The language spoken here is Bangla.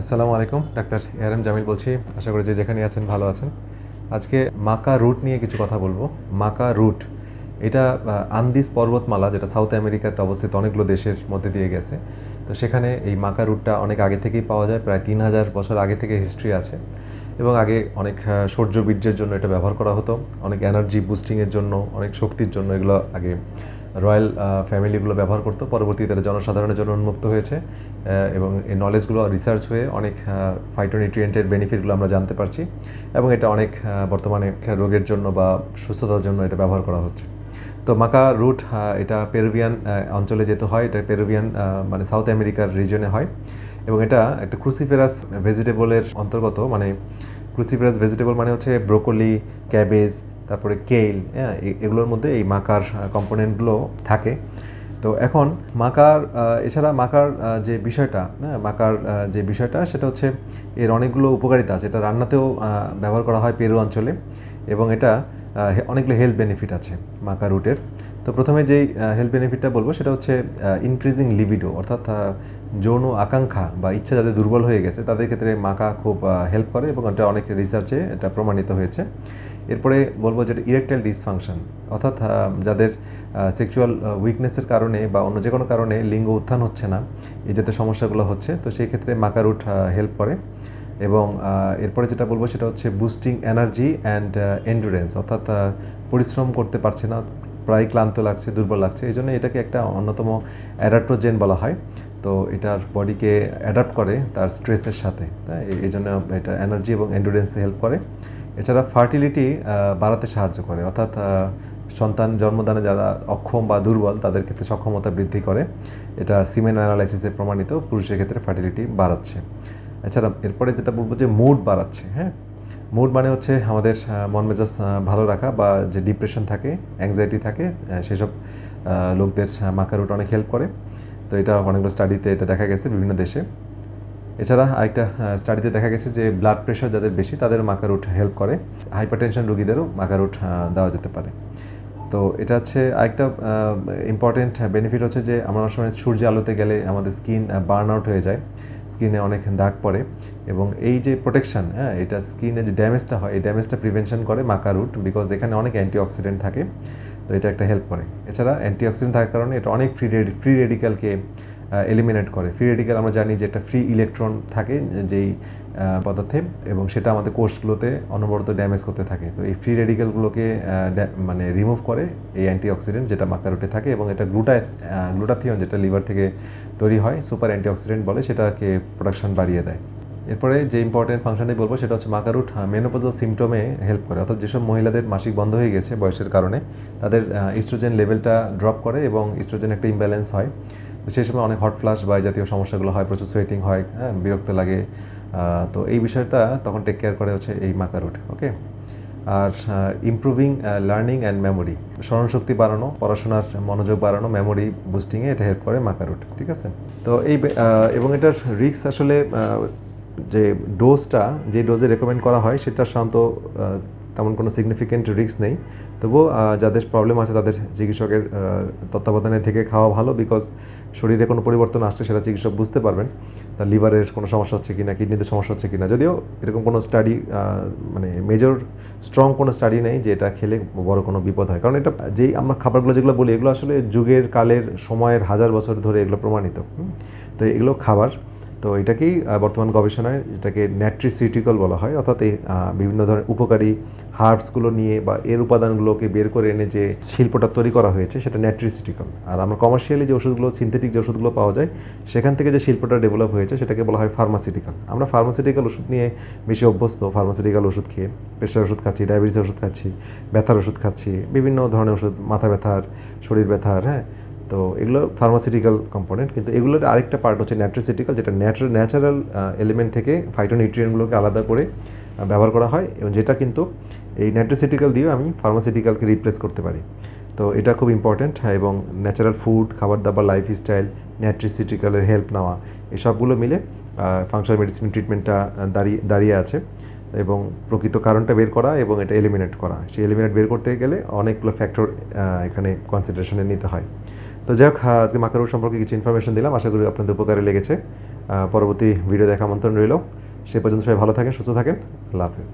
আসসালামু আলাইকুম, ডাক্তার এম জামিল বলছি। আশা করি যে যেখানে আছেন ভালো আছেন। আজকে মাকা রুট নিয়ে কিছু কথা বলব। মাকা রুট, এটা আন্দিস পর্বতমালা যেটা সাউথ আমেরিকাতে অবস্থিত অনেকগুলো দেশের মধ্যে দিয়ে গেছে। তো সেখানে এই মাকা রুটটা অনেক আগে থেকেই পাওয়া যায়, প্রায় তিন হাজার বছর আগে থেকে হিস্ট্রি আছে। এবং আগে অনেক সূর্য বীর্যের জন্য এটা ব্যবহার করা হতো, অনেক এনার্জি বুস্টিংয়ের জন্য, অনেক শক্তির জন্য এগুলো আগে রয়্যাল ফ্যামিলিগুলো ব্যবহার করতো। পরবর্তীতে এটা জনসাধারণের জন্য উন্মুক্ত হয়েছে এবং এই নলেজগুলো রিসার্চ হয়ে অনেক ফাইটোনিউট্রিয়েন্টের বেনিফিটগুলো আমরা জানতে পারছি, এবং এটা অনেক বর্তমানে রোগের জন্য বা সুস্থতার জন্য এটা ব্যবহার করা হচ্ছে। তো মাকা রুট এটা পেরুভিয়ান অঞ্চলে যেতে হয়। এটা পেরুভিয়ান মানে সাউথ আমেরিকার রিজনে হয়, এবং এটা একটা ক্রুসিফেরাস ভেজিটেবলের অন্তর্গত মানে ক্রুসিফেরাস ভেজিটেবল মানে হচ্ছে ব্রোকলি ক্যাবেজ তারপরে কেইল হ্যাঁ এগুলোর মধ্যে এই মাকার কম্পোনেন্টগুলো থাকে। তো এখন মাকার এছাড়া মাকার যে বিষয়টা হ্যাঁ মাকার যে বিষয়টা, সেটা হচ্ছে এর অনেকগুলো উপকারিতা আছে। এটা রান্নাতেও ব্যবহার করা হয় পেরু অঞ্চলে এবং এটা অনেকগুলো হেলথ বেনিফিট আছে মাকা রুটের তো প্রথমে যেই হেলথ বেনিফিটটা বলব, সেটা হচ্ছে ইনক্রিজিং লিবিডো অর্থাৎ যৌন আকাঙ্ক্ষা বা ইচ্ছা যাদের দুর্বল হয়ে গেছে, তাদের ক্ষেত্রে মাকা খুব হেল্প করে এবং এটা অনেক রিসার্চে এটা প্রমাণিত হয়েছে। এরপরে বলব যেটা ইরেকটাইল ডিসফাংশন অর্থাৎ যাদের সেক্সুয়াল উইকনেসের কারণে বা অন্য যে কোনো কারণে লিঙ্গ উত্থান হচ্ছে না, এই যাতে সমস্যাগুলো হচ্ছে, তো সেই ক্ষেত্রে মাকা রুট হেল্প করে। এবং এরপরে যেটা বলব সেটা হচ্ছে বুস্টিং এনার্জি অ্যান্ড এন্ডুরেন্স অর্থাৎ পরিশ্রম করতে পারছে না, প্রায় ক্লান্ত লাগছে, দুর্বল লাগছে, এই জন্য এটাকে একটা অন্যতম অ্যাডাপ্টোজেন বলা হয়। তো এটার বডিকে অ্যাডাপ্ট করে তার স্ট্রেসের সাথে এই- এই জন্য এটা এনার্জি এবং এন্ডুরেন্সে হেল্প করে। এছাড়া ফার্টিলিটি বাড়াতে সাহায্য করে, অর্থাৎ সন্তান জন্মদানে যারা অক্ষম বা দুর্বল, তাদের ক্ষেত্রে সক্ষমতা বৃদ্ধি করে। এটা সিমেন অ্যানালাইসিসে প্রমাণিত, পুরুষের ক্ষেত্রে ফার্টিলিটি বাড়াচ্ছে। এছাড়া এরপরে যেটা বলব যে মুড বাড়াচ্ছে হ্যাঁ? মুড মানে হচ্ছে আমাদের মন মেজাজ ভালো রাখা বা যে ডিপ্রেশন থাকে অ্যাংজাইটি থাকে সেসব লোকদের মাকারুট অনেক হেল্প করে। তো এটা অনেকগুলো স্টাডিতে এটা দেখা গেছে বিভিন্ন দেশে। এছাড়া আরেকটা স্টাডিতে দেখা গেছে যে ব্লাড প্রেশার যাদের বেশি তাদের মাকারুট হেল্প করে। হাইপারটেনশন রোগীদেরও মাকারুট দেওয়া যেতে পারে। তো এটা হচ্ছে আরেকটা ইম্পর্টেন্ট বেনিফিট হচ্ছে যে আমরা অনেক সময় সূর্য আলোতে গেলে আমাদের স্কিন বার্ন আউট হয়ে যায়। স্কিনে অনেক দাগ পড়ে এবং এই যে প্রোটেকশন হ্যাঁ এটা স্কিনে যে ড্যামেজটা হয়, এই ড্যামেজটা প্রিভেনশন করে মাকা রুট বিকজ এখানে অনেক অ্যান্টিঅক্সিডেন্ট থাকে, তো এটা একটা হেল্প করে। এছাড়া অ্যান্টিঅক্সিডেন্ট থাকার কারণে এটা অনেক ফ্রি ফ্রি রেডিক্যালকে এলিমিনেট করে। ফ্রি রেডিক্যাল আমরা জানি যে একটা ফ্রি ইলেকট্রন থাকে, যেই পদার্থে এবং সেটা আমাদের কোষগুলোতে অনবরত ড্যামেজ করতে থাকে। তো এই ফ্রি রেডিক্যালগুলোকে মানে রিমুভ করে এই অ্যান্টিঅক্সিডেন্ট যেটা মাকারুটে থাকে এবং এটা গ্লুটা গ্লুটাথিয়ন যেটা লিভার থেকে তৈরি হয় সুপার অ্যান্টিঅক্সিডেন্ট বলে, সেটাকে প্রোডাকশন বাড়িয়ে দেয়। এরপরে যে ইম্পর্টেন্ট ফাংশনটি বলব, সেটা হচ্ছে মাকারুট মেনোপোজাল সিমটমে হেল্প করে। অর্থাৎ যেসব মহিলাদের মাসিক বন্ধ হয়ে গেছে বয়সের কারণে, তাদের ইস্ট্রোজেন লেভেলটা ড্রপ করে এবং ইস্ট্রোজেন একটা ইমব্যালেন্স হয়। সেই সময় অনেক হট ফ্লাশ বা জাতীয় সমস্যাগুলো হয়, প্রচুর সোয়েটিং হয় হ্যাঁ বিরক্ত লাগে। তো এই বিষয়টা তখন টেক কেয়ার করে হচ্ছে এই মাকারুট ওকে আর ইমপ্রুভিং লার্নিং অ্যান্ড মেমোরি স্মরণশক্তি বাড়ানো, পড়াশোনার মনোযোগ বাড়ানো মেমোরি বুস্টিংয়ে এটা হেল্প করে মাকারুট ঠিক আছে? তো এই এবং এটার রিস্ক আসলে যে ডোজটা যে ডোজে রেকমেন্ড করা হয়, সেটা সাধারণত তেমন কোনো সিগনিফিকেন্ট রিস্ক নেই। তবুও যাদের প্রবলেম আছে তাদের চিকিৎসকের তত্ত্বাবধানে থেকে খাওয়া ভালো বিকজ শরীরে কোনো পরিবর্তন আসছে সেটা চিকিৎসক বুঝতে পারবেন। তার লিভারের কোনো সমস্যা হচ্ছে কিনা কিডনিতে সমস্যা হচ্ছে কিনা। যদিও এরকম কোনো স্টাডি মানে মেজর স্ট্রং কোনো স্টাডি নেই যে এটা খেলে বড় কোনো বিপদ হয়। কারণ এটা যেই আমরা খাবারগুলো যেগুলো বলি, এগুলো আসলে যুগের কালের সময়ের হাজার বছর ধরে এগুলো প্রমাণিত। তো এগুলো খাবার তো এটাকেই বর্তমান গবেষণায় যেটাকে ন্যাট্রিসিউটিক্যাল বলা হয়, অর্থাৎ বিভিন্ন ধরনের উপকারী হার্বসগুলো নিয়ে বা এর উপাদানগুলোকে বের করে এনে যে শিল্পটা তৈরি করা হয়েছে, সেটা ন্যাট্রিসিউটিক্যাল আর আমরা কমার্শিয়ালি যে ওষুধগুলো সিনথেটিক যে ওষুধগুলো পাওয়া যায়, সেখান থেকে যে শিল্পটা ডেভেলপ হয়েছে, সেটাকে বলা হয় ফার্মাসিউটিক্যাল আমরা ফার্মাসিউটিক্যাল ওষুধ নিয়ে বেশি অভ্যস্ত ফার্মাসিউটিক্যাল ওষুধ খেয়ে প্রেশার ওষুধ খাচ্ছি ডায়াবেটিসের ওষুধ খাচ্ছি, ব্যথার ওষুধ খাচ্ছি, বিভিন্ন ধরনের ওষুধ, মাথা ব্যথার, শরীর ব্যথার হ্যাঁ? তো এগুলো ফার্মাসিউটিক্যাল কম্পোনেন্ট কিন্তু এগুলোর আরেকটা পার্ট হচ্ছে ন্যাট্রিসিটিক্যাল যেটা ন্যাচারাল ন্যাচারাল এলিমেন্ট থেকে ফাইটোনিউট্রিয়েন্টগুলোকে আলাদা করে ব্যবহার করা হয় এবং যেটা কিন্তু এই ন্যাট্রিসিটিক্যাল দিয়েও আমি ফার্মাসিউটিক্যালকে রিপ্লেস করতে পারি। তো এটা খুব ইম্পর্ট্যান্ট এবং ন্যাচারাল ফুড খাবার দাবার লাইফস্টাইল ন্যাট্রিসিটিক্যালের হেল্প নেওয়া, এসবগুলো মিলে ফাংশনাল মেডিসিন ট্রিটমেন্টটা দাঁড়িয়ে দাঁড়িয়ে আছে এবং প্রকৃত কারণটা বের করা এবং এটা এলিমিনেট করা। সেই এলিমিনেট বের করতে গেলে অনেকগুলো ফ্যাক্টর এখানে কনসিডারেশনে নিতে হয়। তো যাই হোক আজকে মাকারুট সম্পর্কে কিছু ইনফরমেশন দিলাম। আশা করি আপনাদের উপকারে লেগেছে। পরবর্তী ভিডিও দেখা আমন্ত্রণ রইল। সে পর্যন্ত সবাই ভালো থাকেন, সুস্থ থাকেন। আল্লাহ হাফিজ।